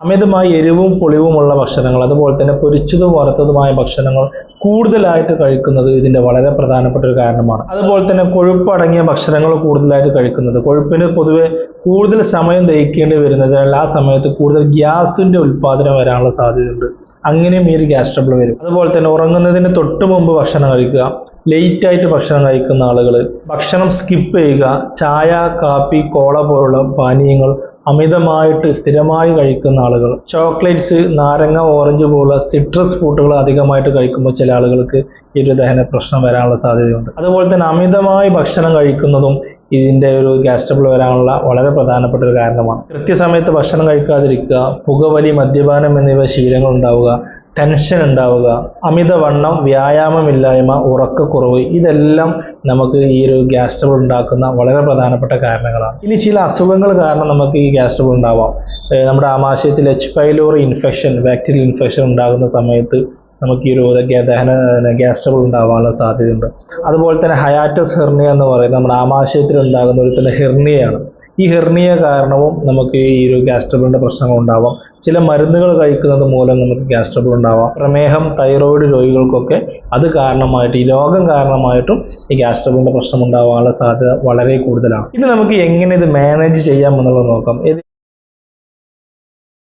അമിതമായി എരിവും പുളിവുമുള്ള ഭക്ഷണങ്ങൾ അതുപോലെ തന്നെ പൊരിച്ചതും വറുത്തതുമായ ഭക്ഷണങ്ങൾ കൂടുതലായിട്ട് കഴിക്കുന്നത് ഇതിന്റെ വളരെ പ്രധാനപ്പെട്ട ഒരു കാരണമാണ്. അതുപോലെ തന്നെ കൊഴുപ്പടങ്ങിയ ഭക്ഷണങ്ങൾ കൂടുതലായിട്ട് കഴിക്കുന്നത്. കൊഴുപ്പിന് പൊതുവെ കൂടുതൽ സമയം ദഹിക്കേണ്ടി വരുന്നതിനാൽ ആ സമയത്ത് കൂടുതൽ ഗ്യാസിന്റെ ഉൽപ്പാദനം വരാനുള്ള സാധ്യതയുണ്ട്. അങ്ങനെയും ഈ ഒരു ഗ്യാസ് ട്രബിൾ വരും. അതുപോലെ തന്നെ ഉറങ്ങുന്നതിന് തൊട്ട് മുമ്പ് ഭക്ഷണം കഴിക്കുക ലേറ്റ് ആയിട്ട് ഭക്ഷണം കഴിക്കുന്ന ആളുകൾ ഭക്ഷണം സ്കിപ്പ് ചെയ്യുക ചായ കാപ്പി കോള പോലുള്ള പാനീയങ്ങൾ അമിതമായിട്ട് സ്ഥിരമായി കഴിക്കുന്ന ആളുകൾ. ചോക്ലേറ്റ്സ് നാരങ്ങ ഓറഞ്ച് പോലുള്ള സിട്രസ് ഫ്രൂട്ടുകൾ അധികമായിട്ട് കഴിക്കുമ്പോൾ ചില ആളുകൾക്ക് ഈ ഒരു ദഹന പ്രശ്നം വരാനുള്ള സാധ്യതയുണ്ട്. അതുപോലെ തന്നെ അമിതമായി ഭക്ഷണം കഴിക്കുന്നതും ഇതിന്റെ ഒരു ഗ്യാസ് ട്രബിൾ വരാനുള്ള വളരെ പ്രധാനപ്പെട്ട ഒരു കാരണമാണ്. കൃത്യസമയത്ത് ഭക്ഷണം കഴിക്കാതിരിക്കുക പുകവലി മദ്യപാനം എന്നിവ ശീലങ്ങൾ ഉണ്ടാവുക ടെൻഷൻ ഉണ്ടാവുക അമിതവണ്ണം വ്യായാമമില്ലായ്മ ഉറക്കക്കുറവ് ഇതെല്ലാം നമുക്ക് ഈ ഒരു ഗ്യാസ് ട്രബിൾ ഉണ്ടാക്കുന്ന വളരെ പ്രധാനപ്പെട്ട കാരണങ്ങളാണ്. ഇനി ചില അസുഖങ്ങൾ കാരണം നമുക്ക് ഈ ഗ്യാസ് ട്രബിൾ ഉണ്ടാവാം. നമ്മുടെ ആമാശയത്തിൽ H pylori infection bacterial infection ഉണ്ടാകുന്ന സമയത്ത് നമുക്ക് ഈ ഒരു ദഹ- ദഹന ഗ്യാസ് ട്രബിൾ ഉണ്ടാവാനുള്ള സാധ്യതയുണ്ട്. അതുപോലെ തന്നെ ഹയാറ്റസ് ഹെർണിയ എന്ന് പറയുന്നത് നമ്മുടെ ആമാശയത്തിൽ ഉണ്ടാകുന്ന ഒരു തന്നെ ഹെർണിയാണ് ഈ ഹെർണിയ കാരണവും നമുക്ക് ഈ ഒരു ഗ്യാസ്ട്രബിളിന്റെ പ്രശ്നങ്ങൾ ഉണ്ടാവാം. ചില മരുന്നുകൾ കഴിക്കുന്നത് മൂലം നമുക്ക് ഗ്യാസ്ട്രബിൾ ഉണ്ടാവാം. പ്രമേഹം തൈറോയിഡ് രോഗികൾക്കൊക്കെ അത് കാരണമായിട്ട് ഈ രോഗം കാരണമായിട്ടും ഈ ഗ്യാസ്ട്രബിളിന്റെ പ്രശ്നം ഉണ്ടാവാനുള്ള സാധ്യത വളരെ കൂടുതലാണ്. ഇനി നമുക്ക് എങ്ങനെ ഇത് മാനേജ് ചെയ്യാം എന്നുള്ളത് നോക്കാം.